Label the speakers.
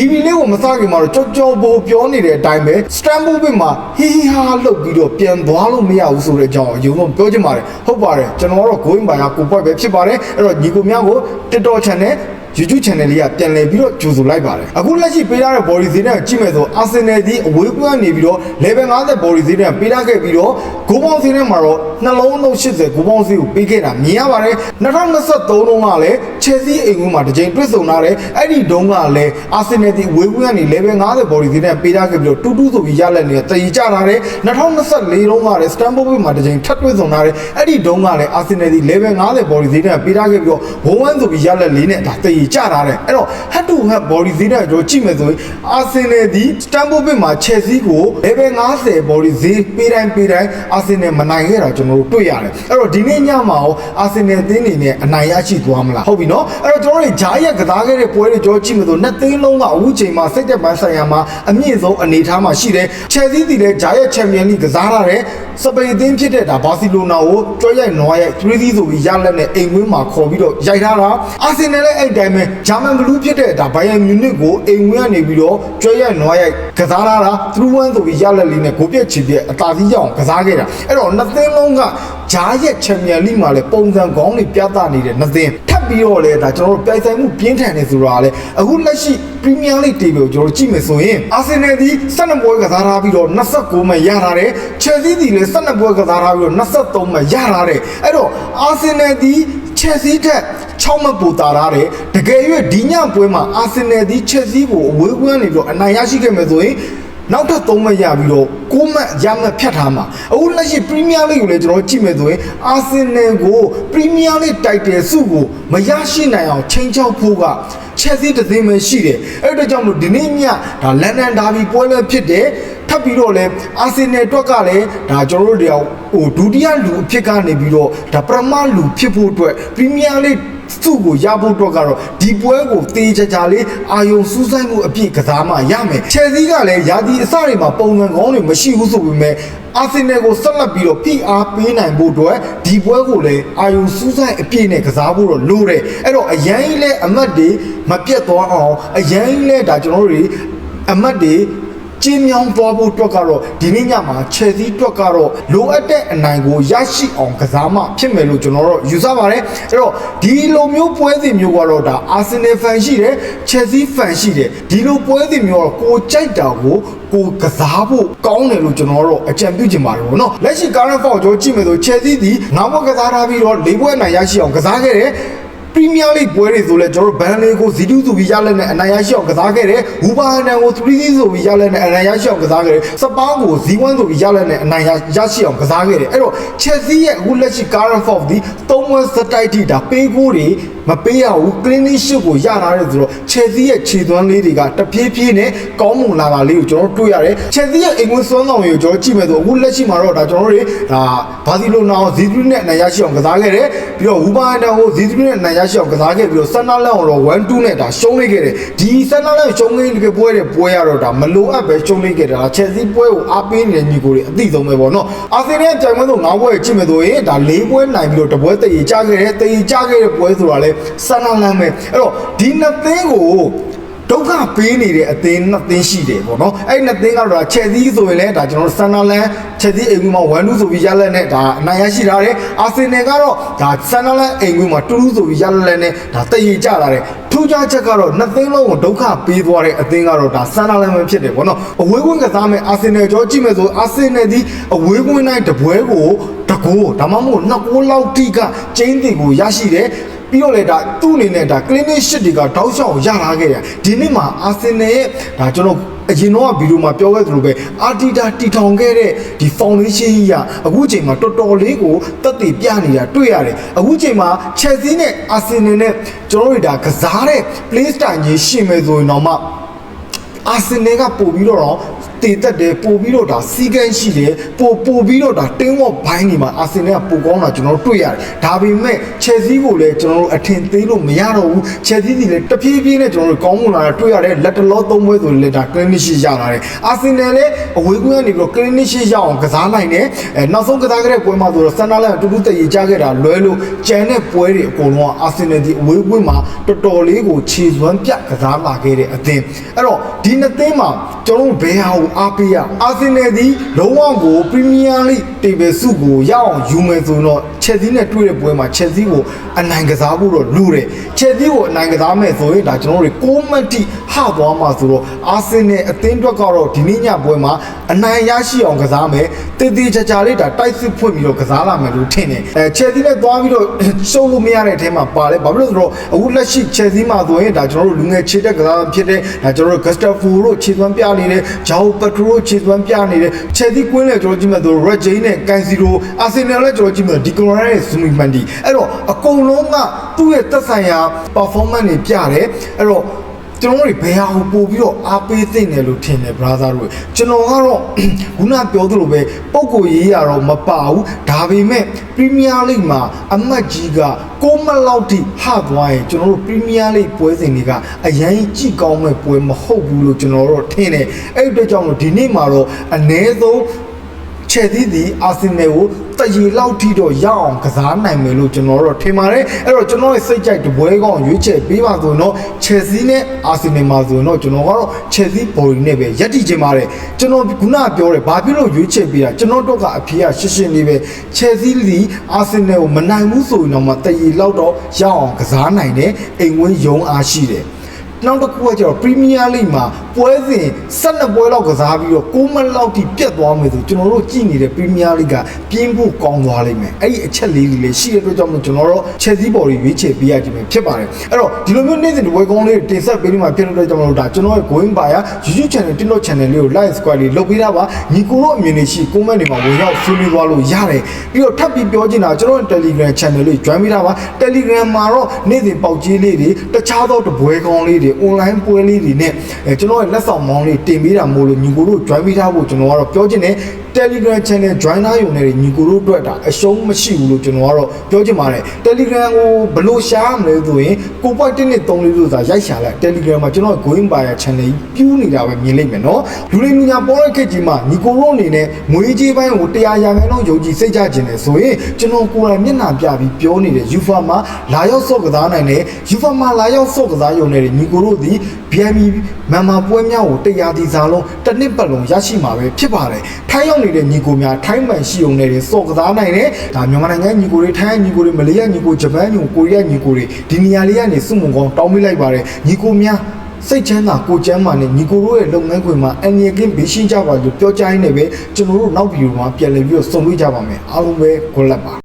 Speaker 1: ဒီဗီလေးကိုမစားခင်မှာတော့ကြောကြောပိုပြောနေတဲ့အတိုင်းပဲ Stamford Bridge မှာဟီဟီဟာလှုပ်ပြီးတော့ပြန်သွားလို့မရဘူးဆိုတဲ့အကြောင်းအယူဆုံးပြောချင်ပါတယ်ဟုတ်ပါတယ်ကျွန်တော်ကတော့ going by ကိုပွက်ပဲဖြစ်ပါတယ်အဲ့တော့ညီကိုများကို TikTok channel YouTube channel လေးကပြန်လည်ပြီးတော့ကြိုဆိုလိုက်ပါတယ်အခုလက်ရှိပေးထားတဲ့ body ဈေးနဲ့ကြည့်မယ်ဆို Arsenal ဒီအဝေးကွင်းကနေပြီးတော့ level 50 body ဈေးနဲ့ပေးထားခဲ့ပြီးတော့ဂိုးပေါင်းဈေးနဲ့မှာတော့နှလုံးလုံး80ဂိုးပေါင်းဈေးကိုပေးခဲ့တာမြင်ရပါတယ်2023တုန်းကလည်း Chelsea အိမ်ကွင်းမှာတစ်ချိန်တွေ့ဆုံလာတယ်အဲ့ဒီတုန်းကလည်း Arsenal ဒီအဝေးကွင်းကနေ level 50 body ဈေးနဲ့ပေးထားခဲ့ပြီးတော့တူတူဆိုပြီးရလက်နေတဲ့တည်ကြတာတယ်2024တုန်းကလည်း Stamford Bridge မှာတစ်ချိန်ထပ်တွေ့ဆုံလာတယ်အဲ့ဒီတုန်းကလည်း Arsenal ဒီ level 50 body ဈေးနဲ့ပေးထားခဲ့ပြီးတော့ဝန်းဝန်းဆိုပြီးရလက်လေးနဲ့ဒါတည်ကြတာတယ်အဲ့တော့ head to head body ဈေးနဲ့ကျွန်တော်ကြည့်မယ်ဆိုရင် Arsenal ဒီ Stamford Bridge မှာ Chelsea ကို level 50 body ဈေးပေးတိုင်းပေးတိုင်း Arsenal မနိုင်ခဲ့တာကျွန်တော်တို့တွေ့ရတယ်အဲ့တော့ဒီနေ့ညမှာရော Arsenal သင်းနေနဲ့အနိုင်ရရှိသွားမလားဟုတ်ပြီနော်အဲ့တော့ကျွန်တော်တို့ဂျားရက်ကစားခဲ့တဲ့ပွဲတွေကျွန်တော်ကြည့်မယ်ဆိုနှစ်သင်းလုံးကအခုချိန်မှာစိတ်သက်ပန်းဆိုင်ရာမှာအမြင့်ဆုံးအနေအထားမှာရှိတယ် Chelsea တီလည်းဂျားရက်ချန်ပီယံလိကစားရတယ်စပိန်အသင်းဖြစ်တဲ့ဒါဘာစီလိုနာကိုကြွရိုက်နွားရိုက်3-0ဆိုပြီးရလက်နဲ့အိမ်ဝင်းမှာခေါ်ပြီးတော့ရိုက်ထားတာအာဆင်နယ်လည်းအဲ့တိုင်းပဲဂျာမန်ဘလူးဖြစ်တဲ့ဒါဘိုင်ယန်မြူနစ်ကိုအိမ်ဝင်းကနေပြီးတော့ကြွရိုက်နွားရိုက်ကစားထားတာ3-1ဆိုပြီးရလက်လေးနဲ့ဂိုးပြက်ချီပြက်အသာစီးရအောင်ကစားခဲ့တာအဲ့တော့နှစ်သင်းလုံးကဂျားရက်ချန်ပီယံလိမှာလည်းပုံစံကောင်းတွေပြသနေတဲ့နှစ်သင်းထပ်ပြီးတော့လေဒါကျွန်တော်တို့ပြိုင်ဆိုင်မှုပြင်းထန်နေဆိုတာကလည်းအခုလက်ရှိပရီးမီးယားလိတေဘယ်ကိုကျွန်တော်တို့ကြည့်မယ်ဆိုရင်အာဆင်နယ်ဒီ12ပွဲကစားထားပြီးတော့29မှရထားတယ်ချယ်ဆီဒီလည်း12ပွဲကစားထားပြီးတော့23မှရထားတယ်အဲ့တော့အာဆင်နယ်ဒီ ချယ်ဆီထက်6မှပိုတာထားတယ်တကယ်၍ဒီညပွဲမှာအာဆင်နယ်ဒီချယ်ဆီကိုအဝေးကွင်းနေပြီးတော့အနိုင်ရရှိခဲ့မယ်ဆိုရင်နောက်ထပ်3မှတ်ရပြီးတော့6မှတ်ရမှတ်ဖြတ်ထားမှာအခုလက်ရှိပရီးမီးယားလိကိုလည်းကျွန်တော်ကြည့်မယ်ဆိုရင်အာဆင်နယ်ကိုပရီးမီးယားလိတိုက်တယ်စုကိုမရရှိနိုင်အောင်ချိန်ချောက်ဖို့ကချက်စီတစ်သိမ်းပဲရှိတယ်အဲ့ဒါကြောင့်မလို့ဒီနေ့ညဒါလန်ဒန်ဒါဘီပွဲလည်းဖြစ်တယ် ထပ်ပြီးတော့လည်းအာဆင်နယ်အတွက်ကလည်းဒါကျွန်တော်တို့တွေဟိုဒုတိယလူအဖြစ်ကနေပြီးတော့ဒါပရမလူဖြစ်ဖို့အတွက်ပရီးမီးယားလိစုကိုရဖို့အတွက်ကတော့ဒီပွဲကိုတေးချာချာလေးအာယုံစူးစိုက်မှုအပြည့်ကစားမှရမယ်ချယ်ဆီကလည်းယာဒီအစတွေမှာပုံစံကောင်းတွေမရှိဘူးဆိုပေမဲ့အာဆင်နယ်ကိုဆက်လက်ပြီးတော့ PR ပေးနိုင်ဖို့အတွက်ဒီပွဲကိုလည်းအာယုံစူးစိုက်အပြည့်နဲ့ကစားဖို့တော့လိုတယ်အဲ့တော့အရန်ကြီးလဲအမတ်တွေမပြတ်သွားအောင်အရန်ကြီးလဲဒါကျွန်တော်တို့တွေအမတ်တွေ ကျင်းမြောင်းသွားဖို့အတွက်ကတော့ဒီနေ့ညမှာချယ်ဆီအတွက်ကတော့လိုအပ်တဲ့အနိုင်ကိုရရှိအောင်ကစားမှဖြစ်မယ်လို့ကျွန်တော်တို့ယူဆပါတယ်အဲ့တော့ဒီလိုမျိုးပွဲစဉ်မျိုးကတော့ဒါအာဆင်နယ်ဖန်ရှိတယ်ချယ်ဆီဖန်ရှိတယ်ဒီလိုပွဲစဉ်မျိုးကတော့ကိုကြိုက်တာကိုကိုကစားဖို့ကောင်းတယ်လို့ကျွန်တော်တို့အကြံပြုချင်ပါတယ်ဗောနော်လက်ရှိ current form ကိုကျွန်တော်ကြည့်မယ်ဆိုချယ်ဆီဒီငါးဘွက်ကစားထားပြီးတော့၄ဘွက်အနိုင်ရရှိအောင်ကစားခဲ့တယ်ပ ရီးမီးယားလိပွဲတွေဆိုလဲကျွန်တော်တို့ဘန်လေးကိုဇီတူဆိုပြီးရလက်နဲ့အနိုင်ရရှိအောင်ကစားခဲ့တယ်ဝူဘာဟန်နန်ကို3-0ဆိုပြီးရလက်နဲ့အနိုင်ရရှိအောင်ကစားခဲ့တယ်စပါးကိုဇီဝမ်ဆိုပြီးရလက်နဲ့အနိုင်ရရရှိအောင်ကစားခဲ့တယ်အဲ့တော့ချက်စီရဲ့အခုလက်ရှိ current form ဒီသုံးပွဲစတိုက်ထိဒါပေးကိုတွေ မပေးရဘူး clean sheet ကိုရထားတယ်ဆိုတော့ချက်စီရဲ့ခြေသွမ်းလေးတွေကတဖြည်းဖြည်းနဲ့ကောင်းမွန်လာတာလေးကိုကျွန်တော်တို့တွေ့ရတယ်ချက်စီရဲ့အိမ်ဝင်စွမ်းဆောင်ရည်ကိုကျွန်တော်ကြည့်မယ်ဆိုအခုလက်ရှိမှာတော့ဒါကျွန်တော်တို့တွေဒါဘာစီလိုနာကိုဇီတူနဲ့အနိုင်ရရှိအောင်ကစားခဲ့တယ်ပြီးတော့ဝူဘာဟန်နန်ကိုဇီတူနဲ့အနိုင်ရရှိအောင်ကစားခဲ့ပြီးတော့ဆန်နာလန်ကိုတော့1-2နဲ့ဒါရှုံးလိုက်ခဲ့တယ်ဒီဆန်နာလန်ရှုံးခဲ့တဲ့ပွဲတဲ့ပွဲရတော့ဒါမလိုအပ်ပဲရှုံးလိုက်ခဲ့တာချက်စီပွဲကိုအားပေးနေတဲ့ညီကိုတွေအသိဆုံးပဲပေါ့နော်အာဆင်နယ်ကြိုင်ပွဲဆို၅ပွဲကြည့်မယ်ဆိုရင်ဒါ၄ပွဲနိုင်ပြီးတော့တပွဲတည်ကြခဲ့တယ်တည်ကြခဲ့တဲ့ပွဲဆိုတာလဲဆန်နာလန်ပဲအဲ့တော့ဒီနှစ်သင်းကိုဒုက္ခပေးနေတဲ့အသင်းနှစ်သင်းရှိတယ်ပေါ့နော်အဲ့နှစ်သင်းကတော့ချက်သီးဆိုရင်လည်းဒါကျွန်တော်ဆန်နာလန်ချက်သီးအိမ်ကွင်းမှာ1-2ဆိုပြီးရလက်နဲ့ဒါအနိုင်ရရှိထားတယ်အာဆင်နယ်ကတော့ဒါဆန်နာလန်အိမ်ကွင်းမှာ2-2ဆိုပြီးရလက်နဲ့ဒါတည်ကြလာတယ်ထူးခြားချက်ကတော့နှစ်သင်းလုံးကိုဒုက္ခပေးသွားတဲ့အသင်းကတော့ဒါဆန်နာလန်ပဲဖြစ်တယ်ပေါ့နော်အဝေးကွင်းကစားမဲ့အာဆင်နယ်ကြောကြည့်မယ်ဆိုအာဆင်နယ်ဒီအဝေးကွင်းတိုင်းတပွဲကိုတကိုးဒါမှမဟုတ်နှစ်ကိုးလောက်တိကကျင်းတင်ကိုရရှိတယ် ပြီးတော့လေဒါသူ့အနေနဲ့ဒါ clinic shit တွေကတောက်လျှောက်ရထားခဲ့တယ်ဒီနေ့မှာအာဆင်နယ်ရဲ့ဒါကျွန်တော်အရင်တော့ဗီဒီယိုမှာပြောခဲ့သလိုပဲအာတီတာတီထောင်ခဲ့တဲ့ဒီ foundation ကြီးကအခုချိန်မှာတော်တော်လေးကိုတက်တည်ပြနေတာတွေ့ရတယ်အခုချိန်မှာ Chelsea နဲ့ Arsenal နဲ့ကျွန်တော်တို့ဒါကစားတဲ့ play style ကြီးရှင်မယ်ဆိုရင်တော့မှအာဆင်နယ်ကပို့ပြီးတော့ တည်သက်တယ်ပို့ပြီးတော့ဒါစီကန်းရှိတယ်ပို့ပို့ပြီးတော့ဒါတင်းဝေါ့ဘိုင်းနေမှာအာဆင်နယ်ကပိုကောင်းတာကျွန်တော်တို့တွေ့ရတယ်ဒါပေမဲ့ချယ်ဆီကိုလည်းကျွန်တော်တို့အထင်သေးလို့မရတော့ဘူးချယ်ဆီစီလည်းတဖြည်းဖြည်းနဲ့ကျွန်တော်တို့ကောင်းမွန်လာတာတွေ့ရတယ်လက်တလောသုံးပွဲဆိုလည်းဒါကလင်းနစ်ရှိရလာတယ်အာဆင်နယ်လည်းအဝေးကွင်းကနေပြီးတော့ကလင်းနစ်ရှိရအောင်ကစားနိုင်တယ်အဲနောက်ဆုံးကစားခဲ့တဲ့ပွဲမှာဆိုတော့ဆန်နာလန်အတူတူတည်ရကြခဲ့တာလွဲလို့ကြံတဲ့ပွဲတွေအကုန်လုံးကအာဆင်နယ်ဒီအဝေးကွင်းမှာတော်တော်လေးကိုခြေစွမ်းပြကစားလာခဲ့တဲ့အသင်းအဲ့တော့ဒီနှစ်သင်းမှာကျွန်တော်တို့ဘယ်ဟာကိုအားပေးရအာဆင်နယ်ဒီလုံးဝကိုပရီးမီးယားလိတေဘယ်စုကိုရအောင်ယူမယ်ဆိုတော့ ချက်စီနဲ့တွေ့တဲ့ပွဲမှာချက်စီကိုအနိုင်ကစားဖို့တော့လိုတယ်ချက်စီကိုအနိုင်ကစားမယ်ဆိုရင်ဒါကျွန်တော်တို့ကိုမတ်တီဟသွားမှာဆိုတော့အာဆင်နယ်အသင်းအတွက်ကတော့ဒီနေ့ညပွဲမှာအနိုင်ရရှိအောင်ကစားမယ်တည်တည်ချာချာလေးဒါတိုက်စစ်ဖွင့်ပြီးတော့ကစားလာမယ်လို့ထင်တယ်အဲချက်စီနဲ့သွားပြီးတော့ရှုံးလို့မရတဲ့အထဲမှာပါတယ်ဘာဖြစ်လို့လဲဆိုတော့အခုလက်ရှိချက်စီမှာဆိုရင်ဒါကျွန်တော်တို့လူငယ်ခြေတက်ကစားဖြစ်တဲ့ဒါကျွန်တော်တို့ဂတ်စတာဖူတို့ခြေသွမ်းပြနေတယ်ဂျာအိုပက်ထရိုတို့ခြေသွမ်းပြနေတယ်ချက်စီကွင်းလည်းကျွန်တော်ကြည့်မယ်ဆိုတော့ရက်ဂျိန်းနဲ့ကန်စီရိုအာဆင်နယ်လည်းကျွန်တော်ကြည့်မယ်ဒီကွန်ရဲနဲ့ဇူမီမန်ဒီအဲ့တော့အကုန်လုံးကသူ့ရဲ့သက်ဆိုင်ရာ performance တွေပြတယ်အဲ့တော့ကျွန်တော်တို့ဘယ်ဟာကိုပို့ပြီးတော့အားပေးသင့်တယ်လို့ထင်တယ် brother တို့ကျွန်တော်ကတော့ခုနပြောသလိုပဲပုံကိုရေးရတော့မပါဘူးဒါပေမဲ့ Premier League မှာအမတ်ကြီးက6မလောက်ထိဟသွားရင်ကျွန်တော်တို့ Premier League ပွဲစဉ်တွေကအရင်ကြည့်ကောင်းမဲ့ပွဲမဟုတ်ဘူးလို့ကျွန်တော်တို့ထင်တယ်အဲ့ဒီအတွက်ကြောင့်လို့ဒီနေ့မှာတော့အ ਨੇ ဆုံး ချယ်သီးသည်အာဆင်နယ်ကိုတရီလောက်ထိတော့ရအောင်ကစားနိုင်မယ်လို့ကျွန်တော်တို့ထင်ပါတယ်အဲ့တော့ကျွန်တော်ရဲ့စိတ်ကြိုက်တပွဲကောင်းရွေးချယ်ပေးပါဆိုရင်တော့ချယ်ဆီနဲ့အာဆင်နယ်မှာဆိုရင်တော့ကျွန်တော်ကတော့ချယ်ဆီဘော်ရီနဲ့ပဲယက်တီချင်ပါတယ်ကျွန်တော်ခုနပြောတယ်ဘာဖြစ်လို့ရွေးချယ်ပေးတာကျွန်တော်တို့ကအဖေကရှင်းရှင်းလေးပဲချယ်ဆီလီအာဆင်နယ်ကိုမနိုင်ဘူးဆိုရင်တော့မှတရီလောက်တော့ရအောင်ကစားနိုင်တယ်အိမ်ဝင်းယုံအားရှိတယ် နောက်တစ်ခုကကျတော့ Premier League မှာပွဲစဉ်12ပွဲလောက်ကစားပြီးတော့6မှတ်လောက်ထိပြတ်သွားမယ်ဆိုကျွန်တော်တို့ကြည့်နေတဲ့ Premier League ကပြင်းဖို့ကောင်းသွားလိမ့်မယ်အဲ့ဒီအချက်လေးတွေလည်းရှိတဲ့အတွက်ကြောင့်မို့ကျွန်တော်တို့ Chelsea ဘော်တွေရွေးချယ်ပေးရခြင်းပဲဖြစ်ပါတယ်အဲ့တော့ဒီလိုမျိုးနေ့စဉ်ဒီပွဲကောင်းလေးတွေတင်ဆက်ပေးနေမှာဖြစ်တဲ့အတွက်ကြောင့်မို့ဒါကျွန်တော်ရဲ့ Going by YouTube channel TikTok channel လေးကို like subscribe လေးလုပ်ပေးတာပါညီကိုတို့အမြင်တွေရှိ comment တွေမှာဝင်ရောက်ဆွေးနွေးသွားလို့ရတယ်ပြီးတော့ထပ်ပြီးပြောချင်တာကျွန်တော်ရဲ့ Telegram channel လေး join ပေးတာပါ Telegram မှာတော့နေ့စဉ်ပေါက်ကြီးလေးတွေတခြားသောတပွဲကောင်းလေးတွေ online ပွဲလေးတွေနဲ့အဲကျွန်တော်ရဲ့လက်ဆောင်မောင်းလေးတင်ပေးတာမို့လို့ညီကိုတို့ join ပေးထားဖို့ကျွန်တော်ကတော့ပြောချင်တယ် Telegram channel join ထားရုံနဲ့ညီကိုတို့အတွက်ဒါအရှုံးမရှိဘူးလို့ကျွန်တော်ကတော့ပြောချင်ပါတယ် Telegram ကိုဘယ်လိုရှားမလဲဆိုရင်ကိုပွိုက်1နဲ့3လေးလို့သာရိုက်ရှာလိုက် Telegram မှာကျွန်တော် going by channel ကြီးပြူးနေတာပဲမြင်လိမ့်မယ်နော်လူတွေမြညာပေါ်တဲ့ခက်ကြီးမှာညီကိုတို့အနေနဲ့ငွေကြေးပိုင်းကိုတရားရာခိုင်နှုန်းယုံကြည်စိတ်ချခြင်းတယ်ဆိုရင်ကျွန်တော်ကိုယ်တိုင်မျက်နှာပြပြီးပြောနေတဲ့ UFA မှာလာရောက်စော့ကစားနိုင်တယ် UFA မှာလာရောက်စော့ကစားရုံနဲ့ညီကိုတို့ဒီ BMI မန်မာပွဲများကိုတရားဒီစားလုံးတစ်နှစ်ပတ်လုံးရရှိမှာပဲဖြစ်ပါတယ်ထိုင်းရောက်နေတဲ့ညီကိုများထိုင်းမှန်ရှိုံနဲ့စော့ကစားနိုင်တယ်ဒါမြန်မာနိုင်ငံညီကိုတွေထိုင်းညီကိုတွေမလေးယားညီကိုဂျပန်ညီကိုကိုရီးယားညီကိုတွေဒီနေရာလေးကနေစုမုံကောင်းတောင်းပေးလိုက်ပါတယ်ညီကိုများစိတ်ချမ်းသာကိုကျမ်းမာနဲ့ညီကိုတို့ရဲ့လုပ်ငန်းခွင်မှာအန်ရီကင်းဘေးရှင်းကြပါလို့ပြောကြရင်းနဲ့ပဲကျွန်တော်တို့နောက်ဗီဒီယိုမှာပြန်လည်ပြီးတော့ဆုံတွေ့ကြပါမယ်အားလုံးပဲ good luck ပါ